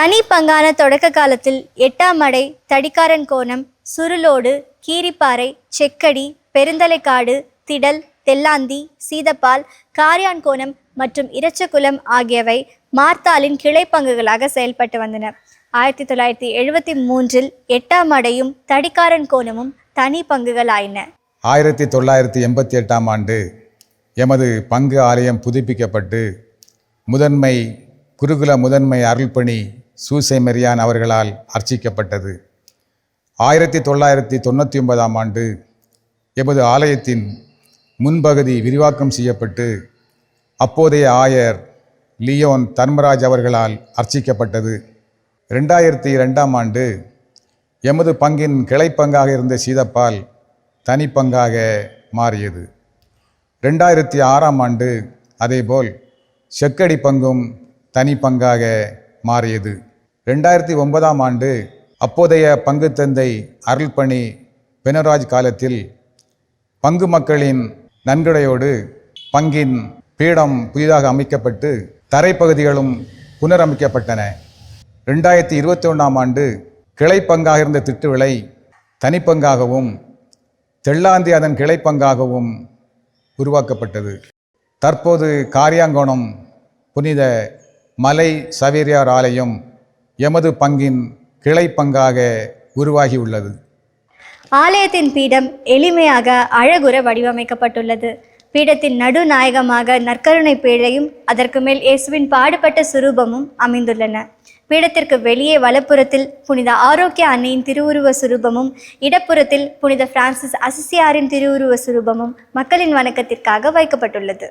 தனி பங்கான தொடக்க காலத்தில் எட்டாம் அடை தடிக்காரன் கோணம் சுருளோடு கீரிப்பாறை செக்கடி பெருந்தலைக்காடு திடல் தெல்லாந்தி சீதப்பால் காரியான்கோணம் மற்றும் இரச்சகுலம் ஆகியவை மார்த்தாலின் கிளை பங்குகளாக செயல்பட்டு வந்தன. ஆயிரத்தி தொள்ளாயிரத்தி எழுபத்தி மூன்றில் எட்டாம் அடையும் தடிக்காரன் கோணமும் தனி பங்குகளாயின. ஆயிரத்தி தொள்ளாயிரத்தி எண்பத்தி எட்டாம் ஆண்டு எமது பங்கு ஆலயம் புதுப்பிக்கப்பட்டு முதன்மை குருகுல முதன்மை அருள்பணி சூசை மெரியான் அவர்களால் அர்ச்சிக்கப்பட்டது. ஆயிரத்தி தொள்ளாயிரத்தி தொண்ணூற்றி ஒன்பதாம் ஆண்டு எமது ஆலயத்தின் முன்பகுதி விரிவாக்கம் செய்யப்பட்டு அப்போதைய ஆயர் லியோன் தர்மராஜ் அவர்களால் அர்ச்சிக்கப்பட்டது. ரெண்டாயிரத்தி ரெண்டாம் ஆண்டு எமது பங்கின் கிளைப்பங்காக இருந்த சீதப்பால் தனிப்பங்காக மாறியது. ரெண்டாயிரத்தி ஆறாம் ஆண்டு அதேபோல் செக்கடி பங்கும் தனிப்பங்காக மாறியது. ரெண்டாயிரத்தி ஒன்பதாம் ஆண்டு அப்போதைய பங்கு தந்தை அருள்பணி பெனராஜ் காலத்தில் பங்கு மக்களின் நன்கொடையோடு பங்கின் பீடம் புதிதாக அமைக்கப்பட்டு தரைப்பகுதிகளும் புனரமைக்கப்பட்டன. ரெண்டாயிரத்தி இருபத்தி ஒன்றாம் ஆண்டு கிளை பங்காக இருந்த திட்டுவிலை தனிப்பங்காகவும் தெள்ளாந்தி அதன் கிளை பங்காகவும் உருவாக்கப்பட்டது. தற்போது காரியாங்கோணம் புனித மலை சவேரியார் ஆலயம் எமது பங்கின் கிளை பங்காக உருவாகியுள்ளது. ஆலயத்தின் பீடம் எளிமையாக அழகுற வடிவமைக்கப்பட்டுள்ளது. பீடத்தின் நடுநாயகமாக நற்கருணை பேழையும் அதற்கு மேல் இயேசுவின் பாடுபட்ட சுரூபமும் அமைந்துள்ளன. பீடத்திற்கு வெளியே வலப்புறத்தில் புனித ஆரோக்கிய அன்னையின் திருவுருவ சுரூபமும் இடப்புறத்தில் புனித பிரான்சிஸ் அசிசியாரின் திருவுருவ சுரூபமும் மக்களின் வணக்கத்திற்காக வைக்கப்பட்டுள்ளது.